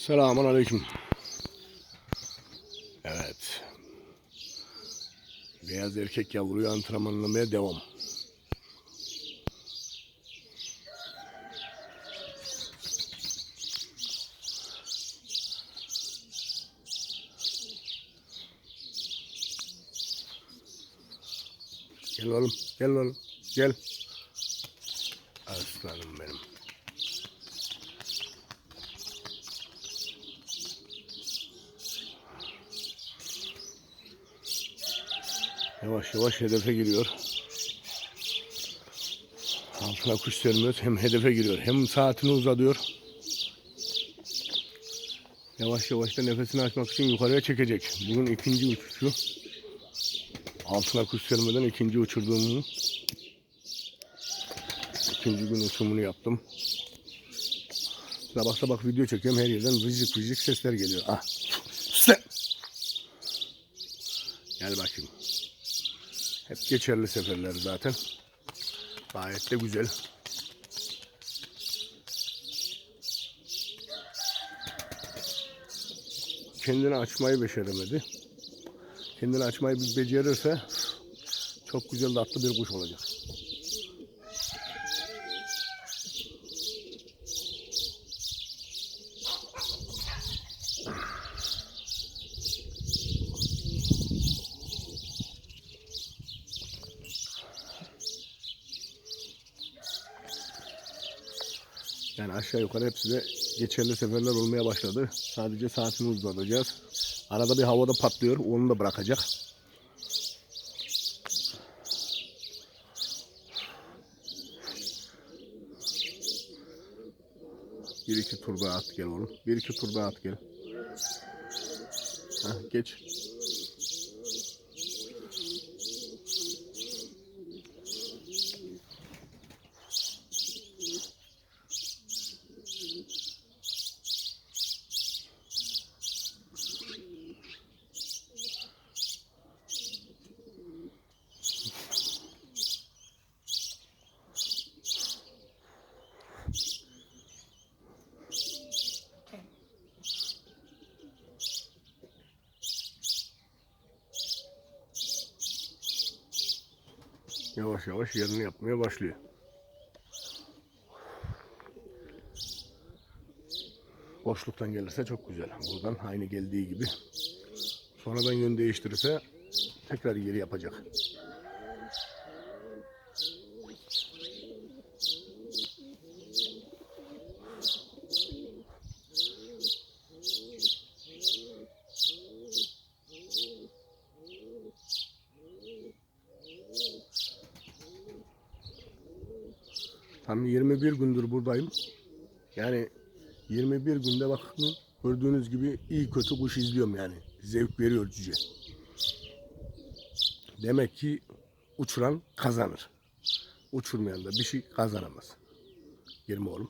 Selamun Aleyküm. Evet. Beyaz erkek yavruyu antrenmanlamaya devam. Gel oğlum, gel oğlum, gel. Aslanım benim. Yavaş yavaş hedefe giriyor. Altına kuş sermiyoruz. Hem hedefe giriyor. Hem saatini uzatıyor. Yavaş yavaş da nefesini açmak için yukarıya çekecek. Bugün ikinci uçuşu. Altına kuş sermeden ikinci uçurduğumu ikinci gün uçumunu yaptım. Sabah sabah video çekiyorum. Her yerden vıcık vıcık sesler geliyor. Ah. Gel bakayım. Hep geçerli seferler zaten. Gayet de güzel. Kendini açmayı beceremedi. Kendini açmayı bir becerirse çok güzel tatlı bir kuş olacak. Aşağı yukarı hepsi de geçerli seferler olmaya başladı. Sadece saatini uzatacağız. Arada bir havada patlıyor. Onu da bırakacak. Bir iki tur daha at gel oğlum. Bir iki tur daha at gel. Heh, geç. Yavaş yavaş yerini yapmaya başlıyor. Boşluktan gelirse çok güzel. Buradan aynı geldiği gibi. Sonradan yön değiştirirse tekrar yeri yapacak. Tam 21 gündür buradayım. Yani 21 günde bakın gördüğünüz gibi iyi kötü kuş izliyorum yani. Zevk veriyor cüce. Demek ki uçuran kazanır. Uçurmayan da bir şey kazanamaz. Girme oğlum.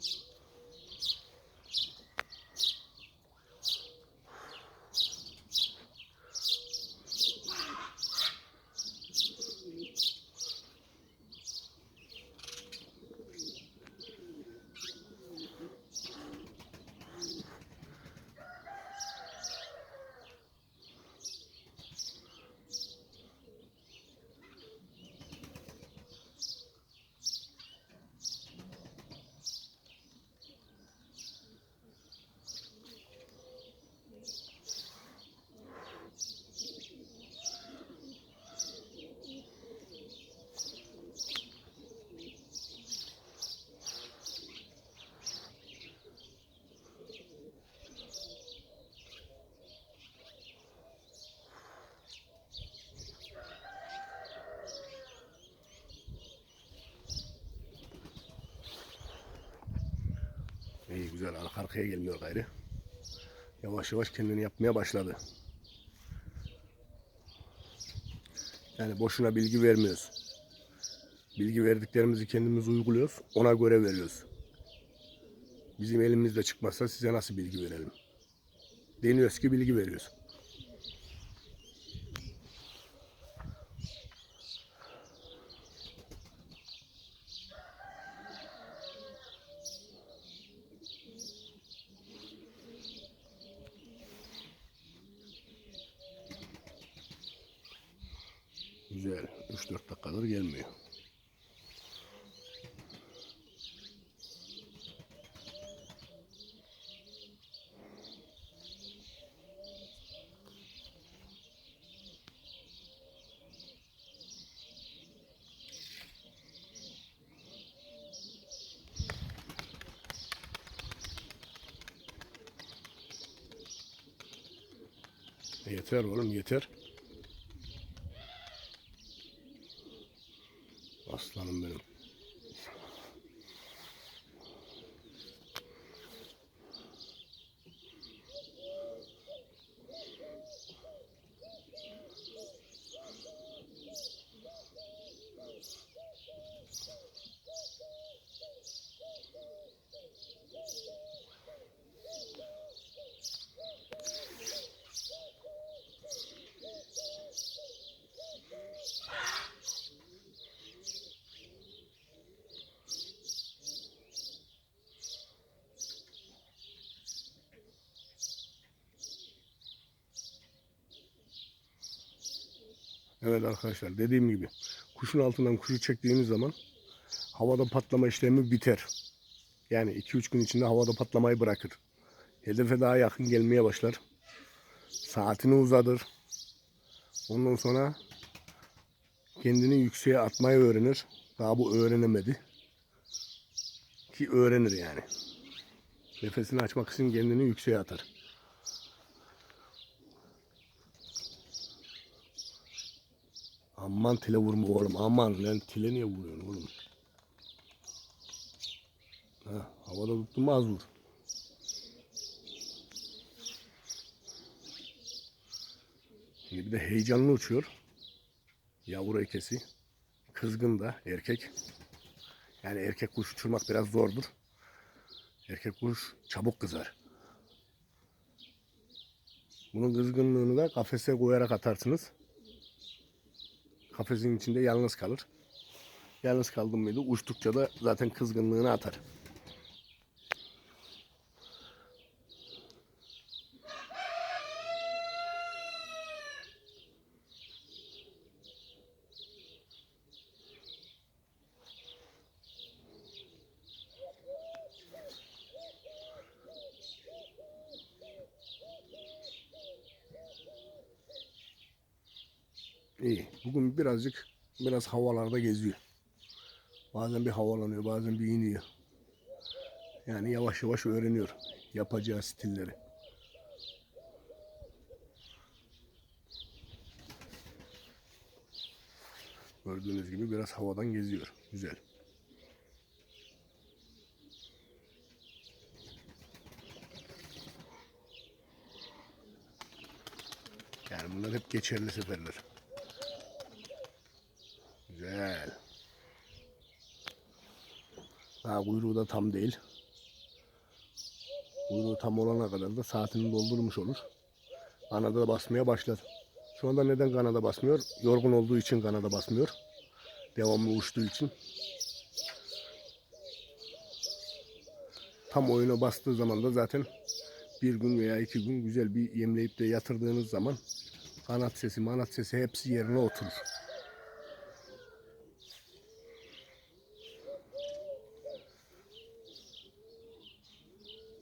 İyi güzel arka arkaya gelmiyor gayrı. Yavaş yavaş kendini yapmaya başladı. Yani boşuna bilgi vermiyoruz. Bilgi verdiklerimizi kendimiz uyguluyoruz. Ona göre veriyoruz. Bizim elimizde çıkmazsa size nasıl bilgi verelim? Deniyoruz ki bilgi veriyoruz. 3-4 dakikadır gelmiyor. Yeter oğlum yeter. Evet arkadaşlar dediğim gibi kuşun altından kuşu çektiğiniz zaman havada patlama işlemi biter. Yani 2-3 gün içinde havada patlamayı bırakır. Hedefe daha yakın gelmeye başlar. Saatini uzadır. Ondan sonra kendini yükseğe atmayı öğrenir. Daha bu öğrenemedi. Ki öğrenir yani. Nefesini açmak için kendini yükseğe atar. Aman tile vurma oğlum aman lan tile niye vuruyorsun oğlum? Ha, havada tuttun mu az vur. Bir de heyecanlı uçuyor. Yavru ekesi. Kızgın da erkek. Yani erkek kuş uçurmak biraz zordur. Erkek kuş çabuk kızar. Bunun kızgınlığını da kafese koyarak atarsınız kafesin içinde yalnız kalır. Yalnız kaldım mıydı uçtukça da zaten kızgınlığını atar. İyi. Bugün birazcık biraz havalarda geziyor. Bazen bir havalanıyor, bazen bir iniyor. Yani yavaş yavaş öğreniyor yapacağı stilleri. Gördüğünüz gibi biraz havadan geziyor. Güzel. Yani bunlar hep geçerli seferler. Güzel. Daha kuyruğu da tam değil. Kuyruğu tam olana kadar da saatini doldurmuş olur. Kanada basmaya başladı. Şu anda neden kanada basmıyor? Yorgun olduğu için kanada basmıyor. Devamlı uçtuğu için. Tam oyuna bastığı zaman da zaten bir gün veya iki gün güzel bir yemleyip de yatırdığınız zaman kanat sesi, manat sesi hepsi yerine oturur.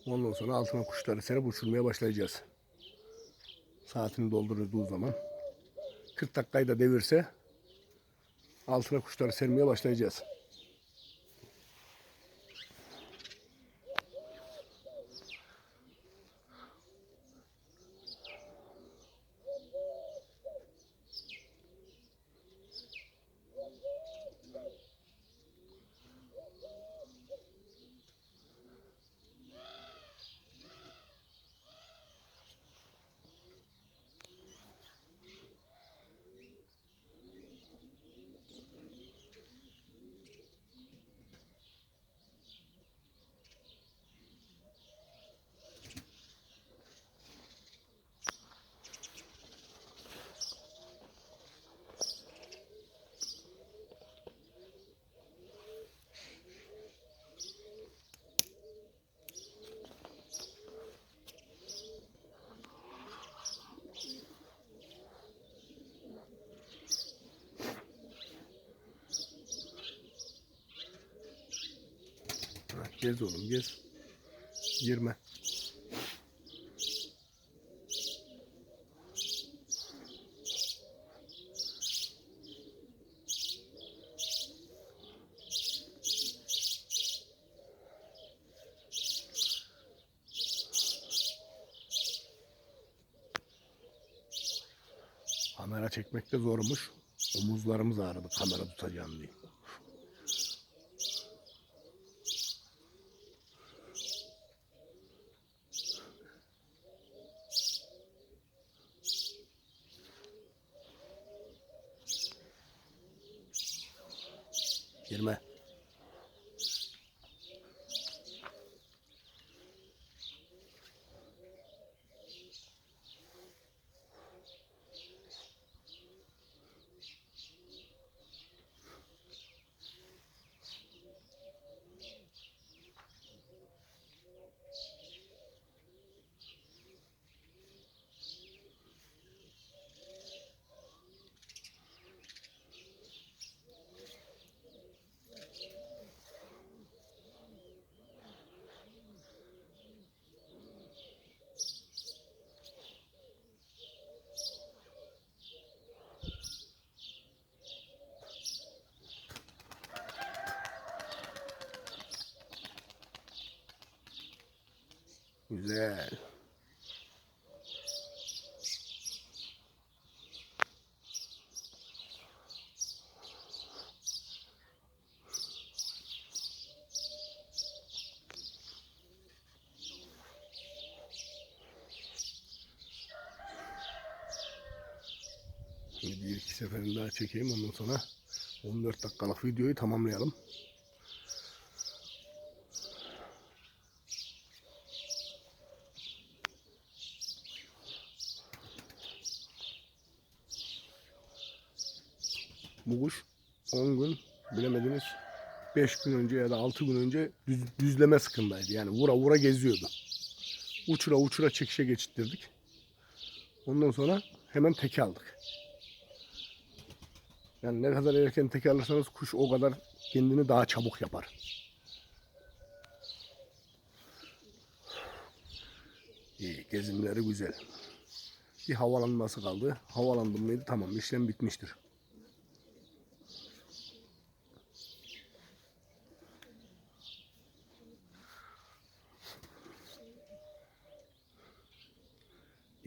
Ondan sonra altına kuşları serip uçurmaya başlayacağız. Saatini doldurduğu zaman 40 dakikayı da devirse altına kuşları sermeye başlayacağız. Gez oğlum gez. Girme. Kamera çekmek de zormuş. Omuzlarımız ağrıdı kamera tutacağım diye. Girme. Güzel. Şimdi bir iki seferini daha çekeyim ondan sonra 14 dakikalık videoyu tamamlayalım. Bu kuş 10 gün bilemediniz 5 gün önce ya da 6 gün önce düz, düzleme sıkındaydı. Yani vura vura geziyordu. Uçura uçura çekişe geçittirdik. Ondan sonra hemen teke aldık. Yani ne kadar erken teke alırsanız kuş o kadar kendini daha çabuk yapar. İyi, gezimleri güzel. Bir havalanması kaldı. Havalandım mıydı tamam işlem bitmiştir.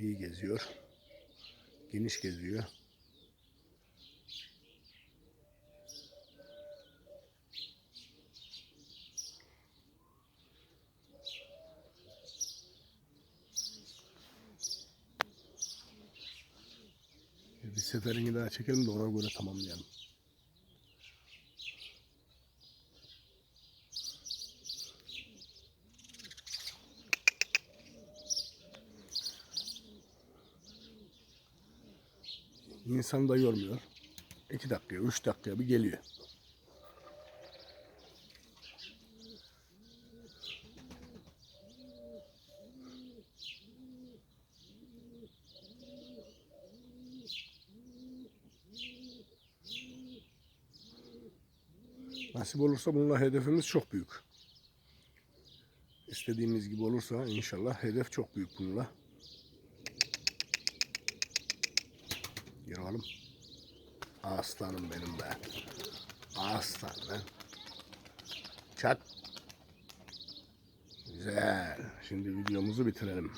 İyi geziyor. Geniş geziyor. Bir seferini daha çekelim de ona göre tamamlayalım. İnsan da yormuyor. 2 dakikaya, 3 dakikaya bir geliyor. Nasip olursa bununla hedefimiz çok büyük. İstediğimiz gibi olursa inşallah hedef çok büyük bununla. Yürü Aslanım benim be. Aslan lan. Çak. Güzel. Şimdi videomuzu bitirelim.